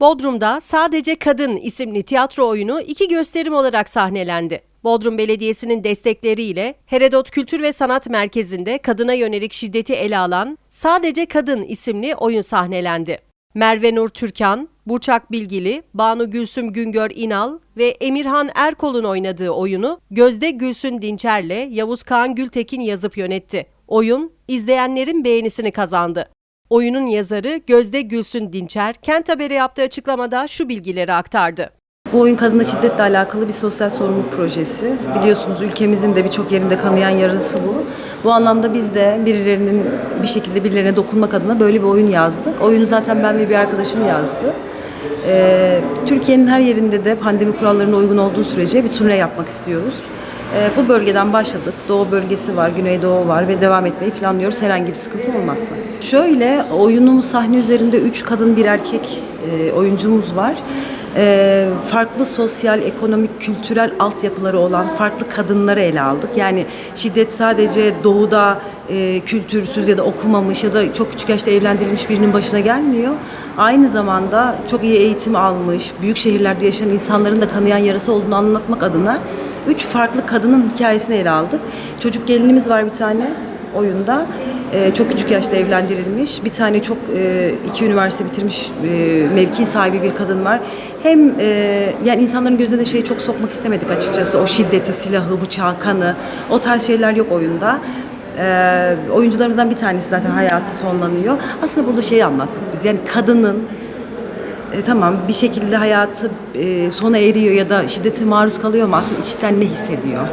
Bodrum'da Sadece Kadın isimli tiyatro oyunu iki gösterim olarak sahnelendi. Bodrum Belediyesi'nin destekleriyle Herodot Kültür ve Sanat Merkezi'nde kadına yönelik şiddeti ele alan Sadece Kadın isimli oyun sahnelendi. Merve Nur Türkan, Burçak Bilgili, Banu Gülsüm Güngör İnal ve Emirhan Erkol'un oynadığı oyunu Gözde Gülsün Dinçer'le Yavuz Kağan Gültekin yazıp yönetti. Oyun izleyenlerin beğenisini kazandı. Oyunun yazarı Gözde Gülsün Dinçer, Kent Haber'e yaptığı açıklamada şu bilgileri aktardı. Bu oyun kadına şiddetle alakalı bir sosyal sorumluluk projesi. Biliyorsunuz ülkemizin de birçok yerinde kanayan yarası bu. Bu anlamda biz de birilerinin bir şekilde birilerine dokunmak adına böyle bir oyun yazdık. Oyunu zaten ben ve bir arkadaşım yazdı. Ee, Türkiye'nin her yerinde de pandemi kurallarına uygun olduğu sürece bir turne yapmak istiyoruz. Ee, bu bölgeden başladık. Doğu bölgesi var, Güneydoğu var ve devam etmeyi planlıyoruz herhangi bir sıkıntı olmazsa. Şöyle oyunumuz sahne üzerinde üç kadın bir erkek e, oyuncumuz var. Ee, farklı sosyal, ekonomik, kültürel altyapıları olan farklı kadınları ele aldık. Yani şiddet sadece doğuda e, kültürsüz ya da okumamış ya da çok küçük yaşta evlendirilmiş birinin başına gelmiyor. Aynı zamanda çok iyi eğitim almış, büyük şehirlerde yaşayan insanların da kanayan yarası olduğunu anlatmak adına üç farklı kadının hikayesini ele aldık. Çocuk gelinimiz var bir tane oyunda. Ee, çok küçük yaşta evlendirilmiş. Bir tane çok e, iki üniversite bitirmiş e, mevki sahibi bir kadın var. Hem e, yani insanların gözüne de şeyi çok sokmak istemedik açıkçası. O şiddeti, silahı, bıçağı, kanı o tarz şeyler yok oyunda. Ee, oyuncularımızdan bir tanesi zaten hayatı sonlanıyor. Aslında burada şeyi anlattık biz. Yani kadının e, tamam bir şekilde hayatı e, sona eriyor ya da şiddete maruz kalıyor ama aslında içten ne hissediyor?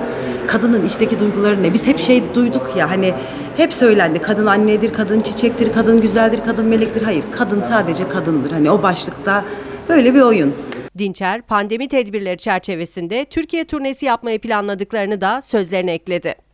Kadının içteki duyguları ne? Biz hep şey duyduk ya hani hep söylendi kadın annedir, kadın çiçektir, kadın güzeldir, kadın melektir. Hayır kadın sadece kadındır. Hani o başlıkta böyle bir oyun. Dinçer, pandemi tedbirleri çerçevesinde Türkiye turnesi yapmayı planladıklarını da sözlerine ekledi.